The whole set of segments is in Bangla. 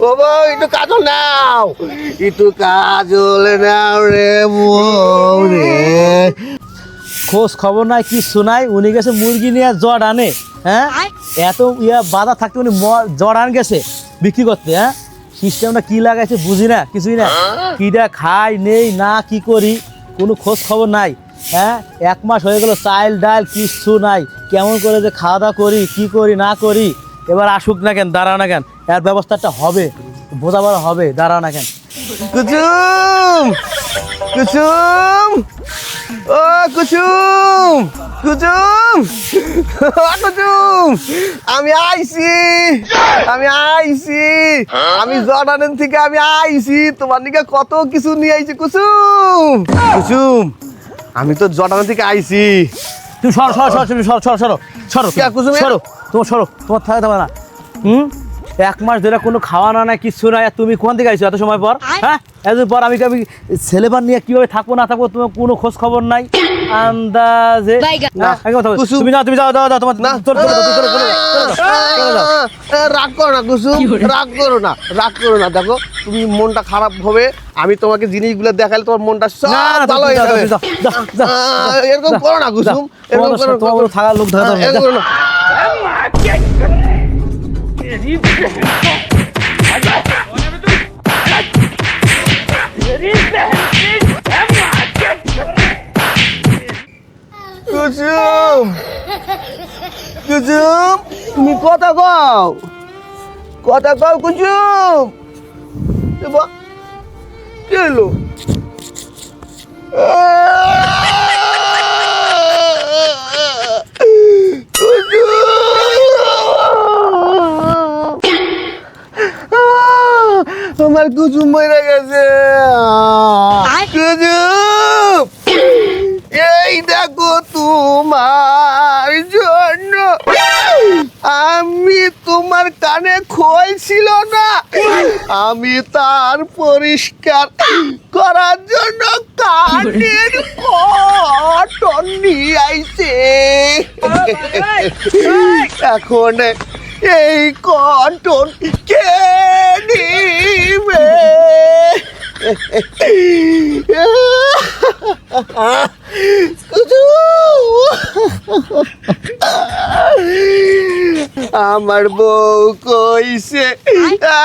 ও বউ একটু কাজল নাও। একটু কাজল নাও রে বউ রে। খোঁজ খবর নাই কিছু নাই। উনি গেছে মুরগি নিয়ে জট আনে হ্যাঁ? এত ইয়া বাধা থাকতে উনি জট আন গেছে বিক্রি করতে হ্যাঁ? সিস্টেমটা কি লাগাইছে বুঝি না কিছুই না। কিটা খাই নেই না কি করি কোনো খোঁজ খবর নাই হ্যাঁ? এক মাস হয়ে গেল চাল ডাল কিচ্ছু নাই। কেমন করে যে খাওয়া দাওয়া করি কি করি না করি এবার আসুক না কেন, দাঁড়াও না কেন, এর ব্যবস্থাটা হবে, বোঝাবার হবে, দাঁড়াও না কেন। কুসুম কুসুম ও কুসুম ও কুসুম আমি আইছি আমি আইছি, আমি জর্ডানের থেকে আমি আইছি, তোমার দিকে কত কিছু নিয়ে আইছি কুসুম কুসুম আমি তো জর্ডানের থেকে আইছি। তুমি সরো সরো সরো তুমি সরো সরো সরো সরো কে, কুসুম সরো তোমার সরো তোমার থাকা দেবে না। হুম? এক মাস ধরে কোনো খাওয়া না না কিছু না আর তুমি কোন দিকে আইছো এত সময় পর? হ্যাঁ? এত পর আমি আমি ছেলেবার নিয়ে কীভাবে থাকব না থাকব তোমার কোনো খোঁজ খবর নাই? আন্দাজে না তুমি যাও তুমি যাও দাও দাও তোমার না চলো চলো চলো চলো রাগ করো না কুসু রাগ করো না রাগ করো না দেখো তুমি মনটা খারাপ হবে আমি তোমাকে জিনিসগুলো দেখালে তোমার মনটা সব ভালো হয়ে যাবে এরকম করো না কুসুম এরকম করো তোমার থাকা লোক ধরা এরকম করো না কুসুম কুসুম তুমি কথা কও। কথা কও কুসুম কি হলো? আমার কুসুম মরে গেছে। কুসুম এই দেখো তোমার জন্য। আমি তোমার কানে খোল ছিল না। আমি তার পরিষ্কার করার জন্য কানের কটন নিয়ে আইছে। এখন এই কটন কে নিবে? আমার বউ কইছে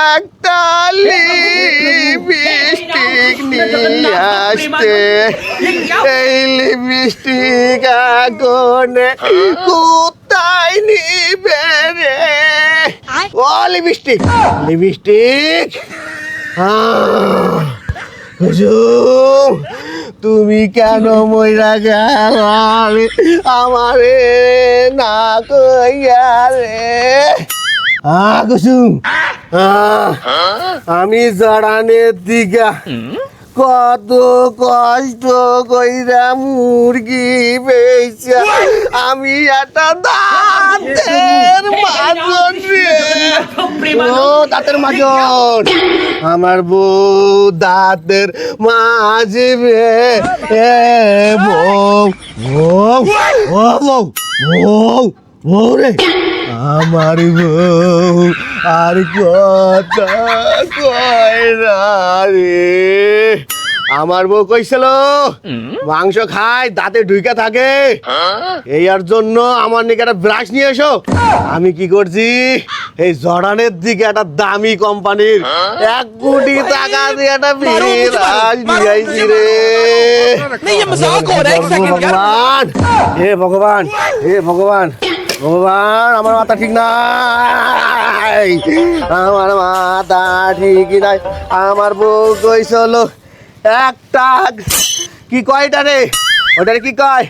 একটা লিপস্টিক নিয়ে আসতে। এই লিপস্টিক আগুনে কোথায় নিবে রে? ও লিপস্টিক লিপস্টিক হুজুর। তুমি কেন মইরা গেলারে আমারে না কইয়া রে। আ কুসুম আমি জড়ানের দিকা কত কষ্ট কইরা মুরগি বেচা আমি একটা দাঁতের মাজন রে ও দাঁতের মাজন আমার বউ দাঁতের মাঝে এ বউ বউ ও বউ বউ বউ রে। আমার বউ আর কথা কয় না রে। আমার বউ কইছিল মাংস খায় দাঁতে ঢুকে থাকে। এই আর জন্য আমার নিকে একটা ব্রাশ নিয়ে এসো। আমি কি করছি? এই জর্ডানের দিকে একটা দামি কোম্পানির এক কোটি টাকা দিয়ে একটা ব্রাশ নিয়ে আইছি রে। ভগবান হে ভগবান হে ভগবান ভগবান আমার মাথা ঠিক নাই। আমার মাথা ঠিক নাই। আমার বউ কইছিল একটা কি কয় এটা রে? ওটারে কি কয়?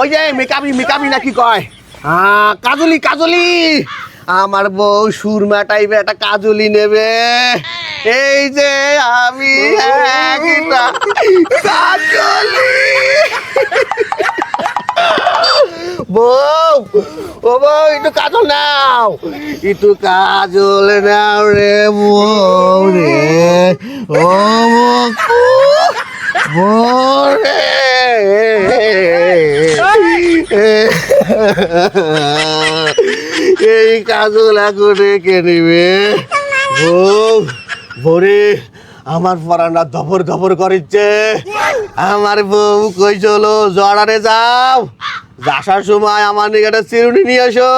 ওই যে মেকাবি মেকাবি না কি কয়? হ্যাঁ কাজলি কাজলি। আমার বউ সুরমা টাইপের একটা কাজলি নেবে। এই যে আমি কাজলি। বউ, ও বউ, একটু কাজল নাও। একটু কাজল নাও রে বউ রে। ও এই কাজল এখন রেখে নিবে। ভোরে আমার পরানা ধপর ধপর করিচ্ছে। আমার বউ কই চলো জড়ারে যাও। আসার সময় আমার নিকে একটা চিরুনি নিয়ে এসো।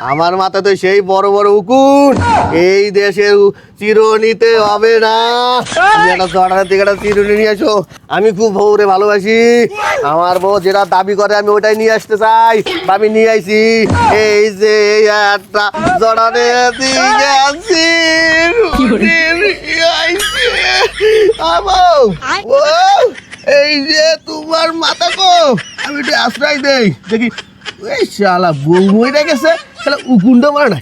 আমার মাথা তো সেই বড় বড় উকুন। এই দেশের উ- চিরুনিতে হবে না। তুমি একটা চিরুনি নিয়ে এসো। আমি খুব বউরে ভালোবাসি। আমার বউ যেটা দাবি করে আমি ওটাই নিয়ে আসতে চাই। আমি নিয়ে আইছি। এই যে একটা আছি আমও ও এই যে তোমার মাথা কো আমি একটু আশ্রয় দেই। দেখি এই শালা বউ মরে গেছে শালা উকুন্ড মারে না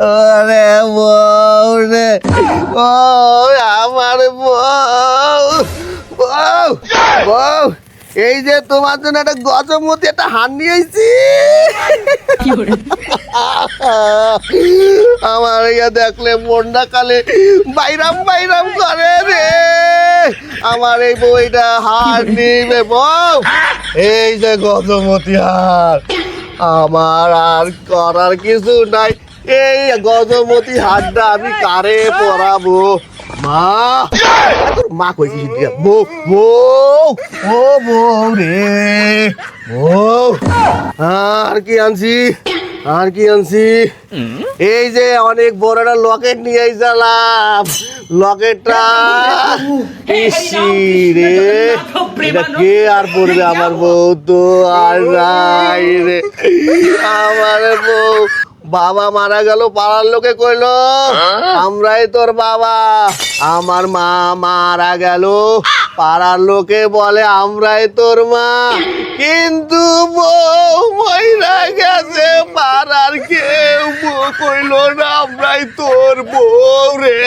ওরে বউ রে ও আমার বউ বউ বউ। এই যে তোমার জন্য একটা গজমতি একটা হান নিয়ে আইছি। আমার ইয়া দেখলে মনটা কালে বাইরাম বাইরাম করে রে। আমার এই বইটা হার নিবে বউ। এই যে গজমতি হার আমার আর করার কিছু নাই। এই গজমতি হারটা আমি কারে পরাবো? মা। মা কইছি বউ রে, বউ, আর কি আনছি, আর কি আনছি? এই যে অনেক বড় একটা লকেট নিয়ে আইসালাম লকেটটা ইসি রে। এটা কে আর পড়বে আমার বউ তো? আর নাই রে। আমার বউ বাবা মারা গেল পাড়ার লোকে কইলো আমরাই তোর বাবা। আমার মা মারা গেল পাড়ার লোকে বলে আমরাই তোর মা। কিন্তু বউ মইরা গেছে পাড়ার কেউ বউ কইলো না আমরাই তোর বউ রে।